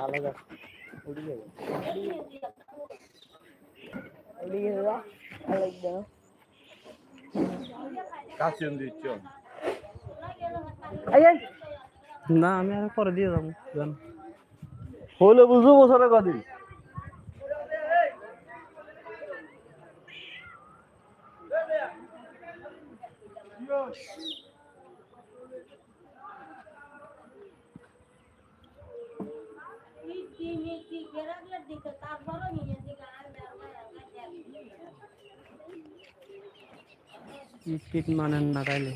আলাদা উড়ে যাবে উড়ে গেছে কাশিম দিচ্ছ না আমি আর পরে দিয়ে যাব জান। হলে বুঝব বছরে কদিন মিষ্টি মিষ্টি গেরাগের দিকে তারপরও নিজের দিকে আর স্পিড মানেন না তাইলে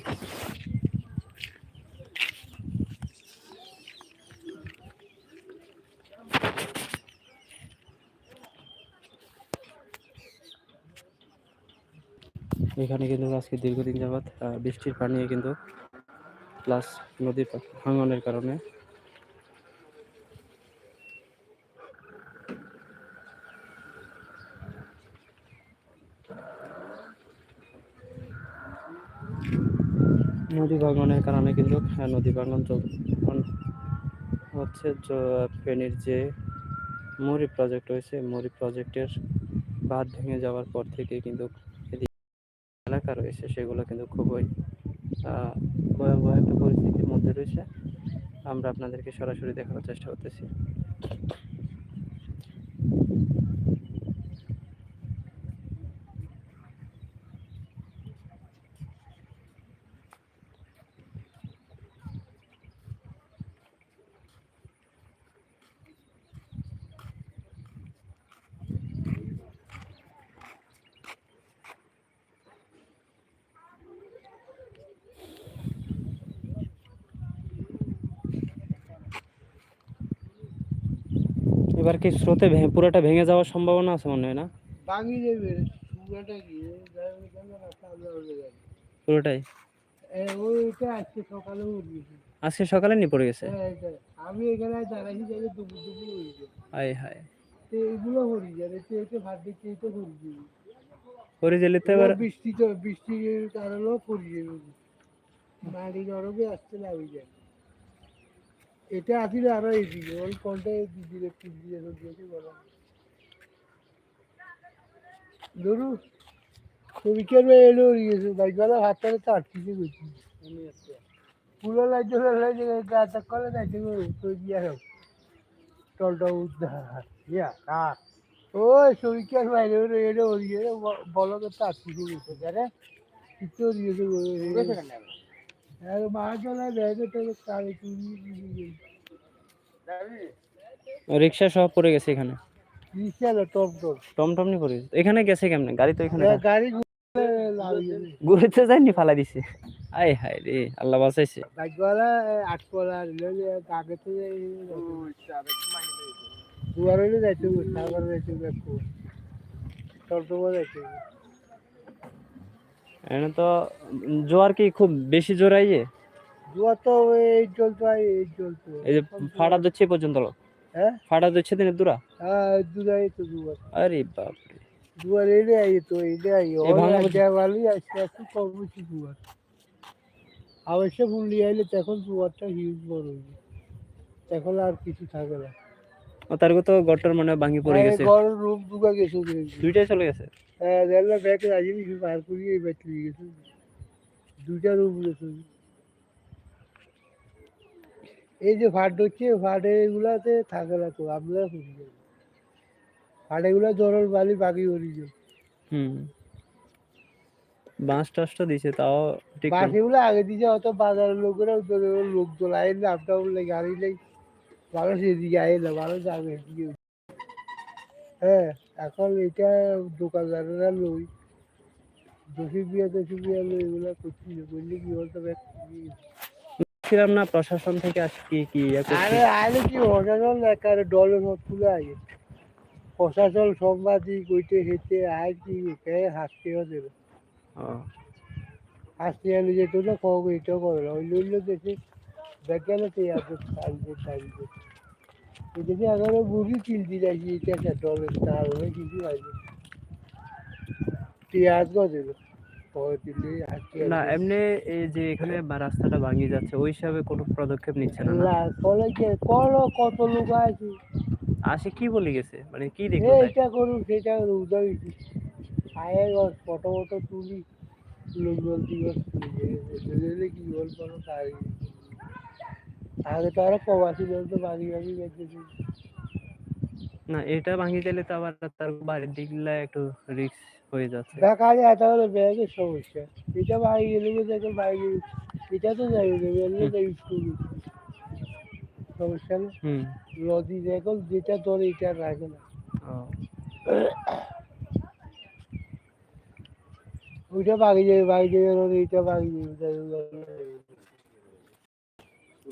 এখানে কিন্তু আজকে দীর্ঘদিন যাবৎ আহ, বৃষ্টির পানি কিন্তু প্লাস নদীর পা- ভাঙনের কারণে নদী ভাঙনের কারণে কিন্তু আহ, নদী ভাঙন হচ্ছে ফেনীর যে মরি প্রজেক্ট হয়েছে মরি প্রজেক্টের বাঁধ ভেঙে যাওয়ার পর থেকে কিন্তু এলাকা রয়েছে সেগুলো কিন্তু খুবই ভয়াবহ একটা পরিস্থিতির মধ্যে রয়েছে। আমরা আপনাদেরকে সরাসরি দেখানোর চেষ্টা করতেছি। এবার কি স্রোতে পুরোটা ভেঙে যাওয়ার সম্ভাবনা আছে মনে হয় না? ভাঙি যাবে পুরাটা কি? পুরোটাই? ওইটা আজকে সকালে আজকে সকালে নিয়ে পড়ে গেছে? হ্যাঁ আমি এখানে দুপুর হায় হায় তো এগুলো হরি যাবে তো ভাত হরি যাবে। হরিজেলিতে এবার বৃষ্টি তো বৃষ্টির কারণেও পড়ে যাবে। মাটি নরমে আসতে লাগবে। যায় এটা আসলে আরও এদিকে ওই কোনটা দিদিরে তিন দিকে দিয়েছে বলো? ধরু পরীক্ষার এলো গিয়েছে বাইকওয়ালা হাত ধরে তো আটকিছে গেছি পুরো লাগছে লাগছে গাছ করে যাইতে তো দিয়া হোক টলটা উদ্ধার, ইয়া কার ওই শরীরকার বাইরে এলো ওরিয়ে বলো তো আটকিছে গেছে জানে কিছু দিয়েছে রিক্সা সব পড়ে গেছে এখানে। রিক্সালো টপ টপ টমটম নি পড়ে গেছে। এখানে গেছে কেমনে? গাড়ি তো এখানে। গাড়ি ঘুরে ঘুরতে যায়নি ফালা দিছে। আয় হায় রে আল্লাহ বাঁচাইছে। দুয়ার যাইতে টমটমও যাইতে এখানে তো জোয়ার কি খুব বেশি জোর আইয়ে জোয়ার তো এই চলতো এই চলতো এই যে ফাড়া দিচ্ছে পর্যন্ত হ্যাঁ? ফাটা দিচ্ছে দিনের দূরা? হ্যাঁ দুয়ারই তো দুয়ার আরে বাপ রে দুয়ার এলে আই তো এলে আই বুঝি- দেওয়ালি আস্তে আস্তে কমছে দুয়ার অবশ্য ফুললি আইলে তখন দুয়ারটা হিউজ বড় হইবে তখন আর কিছু থাকে না। ও তার তো গটর মানে ভাঙি পড়ে গেছে। ঘর রুম দুগা গেছে। দুইটাই চলে গেছে? হ্যাঁ রেলওয়ে ব্যাগ রাজি বার করিয়ে এই ব্যাগ নিয়ে গেছে দুইটা রুম গেছে এই যে ফাট হচ্ছে ফাটে এগুলাতে থাকে না তো আমরা করি ফাটে গুলা জরল বালি বাকি যে হুম বাঁশ টাসটা দিছে তাও ঠিক না। বাকি গুলো আগে দিছে অত বাজারের লোকেরা লোক দোলাই না আপটা উঠলে গাড়ি নেই মানুষ এদিকে আয় না মানুষ যাবে এদিকে হ্যাঁ এখন এটা দোকানদারেরা লই দশি বিয়া দশি বিয়া লই এগুলা করছি না কি বলতো ছিলাম না প্রশাসন থেকে আজ কি কি ইয়ে। আরে আরে কি প্রশাসন একারে ডলে মত তুলে আগে প্রশাসন সাংবাদিক কইতে হেঁটে আর কি কে হাসতে দেবে হাসতে আনি যেত না কবে এটাও করে না। ওই লইলো দেখে দেখে না তুই এদিকে এগারো বুড়ি কিনতে যাচ্ছি এটা একটা ডলের তার হলে কিছু আসবে পেঁয়াজ হাঁটতে না এমনি এই যে এখানে রাস্তাটা ভাঙিয়ে যাচ্ছে ওই হিসাবে কোনো পদক্ষেপ নিচ্ছে না কলে করো কত লোক আছে আসে কি বলে গেছে মানে কি তাই? এইটা করুন সেটা করুন উদয় আয়ের ফটো ফটো তুলি লোকজন দিবস তুলি কি বল করো তাই আগে তো আরও প্রবাসী বলতো বাড়ি বাড়ি গেছে না এটা ভাঙিয়ে দিলে তো আবার তার বাড়ির দিকগুলা একটু রিস্ক হয়ে যাচ্ছে। যায় এটা হলো ব্যাগের সমস্যা। এটা বাড়ি গেলে দেখো বাইরে এটা তো যাই এলে তো স্কুল সমস্যা না? হুম। নদী দেখো যেটা ধরে এটা রাখে না। ওইটা বাগি যাবে বাগি যাবে এটা বাগি যাবে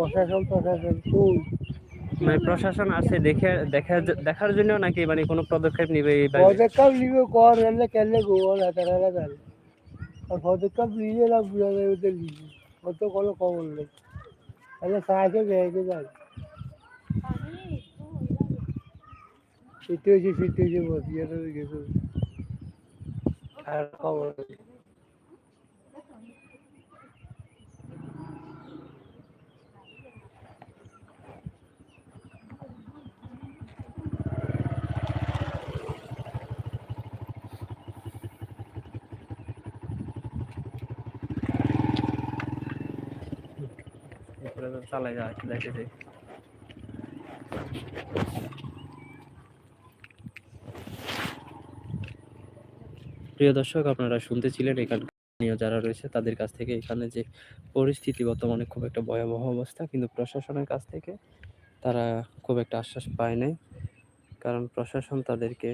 প্রশাসন প্রশাসন কই মানে প্রশাসন আছে দেখে দেখা দেখার জন্য নাকি মানে কোনো পদক্ষেপ নিবে এই বাইরে? পদক্ষেপ নিবে কর এলে কেলে গোবর হাতে রাখা যাবে আর পদক্ষেপ নিলে না বুঝা যাবে ওদের নিবে অত কোনো খবর নেই। তাহলে সাহায্য ব্যাগে যাবে শীতে হয়েছে শীতে হয়েছে বসিয়ে গেছে। আর খবর নেই এরপরে তো চালাই যায় যাইতেছে প্রিয় দর্শক, আপনারা শুনতেছিলেন এখানে স্থানীয় যারা রয়েছে, তাদের কাছ থেকে এখানে যে পরিস্থিতি বর্তমানে খুব একটা ভয়াবহ অবস্থা, কিন্তু প্রশাসনের কাছ থেকে তারা খুব একটা আশ্বাস পায় নাই। কারণ প্রশাসন তাদেরকে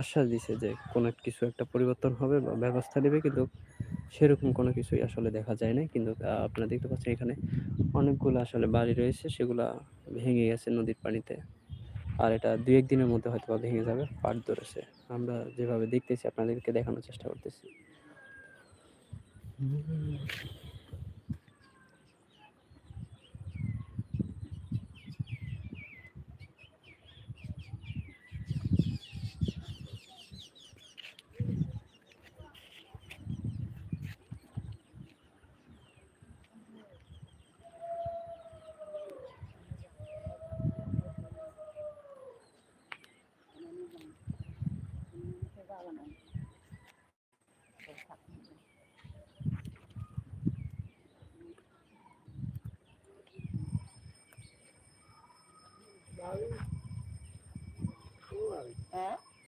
আশ্বাস দিছে যে কোনো কিছু একটা পরিবর্তন হবে বা ব্যবস্থা নেবে, কিন্তু সেরকম কোনো কিছুই আসলে দেখা যায় না কিন্তু আপনারা দেখতে পাচ্ছেন এখানে অনেকগুলো আসলে বাড়ি রয়েছে, সেগুলা ভেঙে গেছে নদীর পানিতে। আর এটা দু একদিনের মধ্যে হয়তো বা ভেঙে যাবে, পাট ধরেছে। আমরা যেভাবে দেখতেছি, আপনাদেরকে দেখানোর চেষ্টা করতেছি।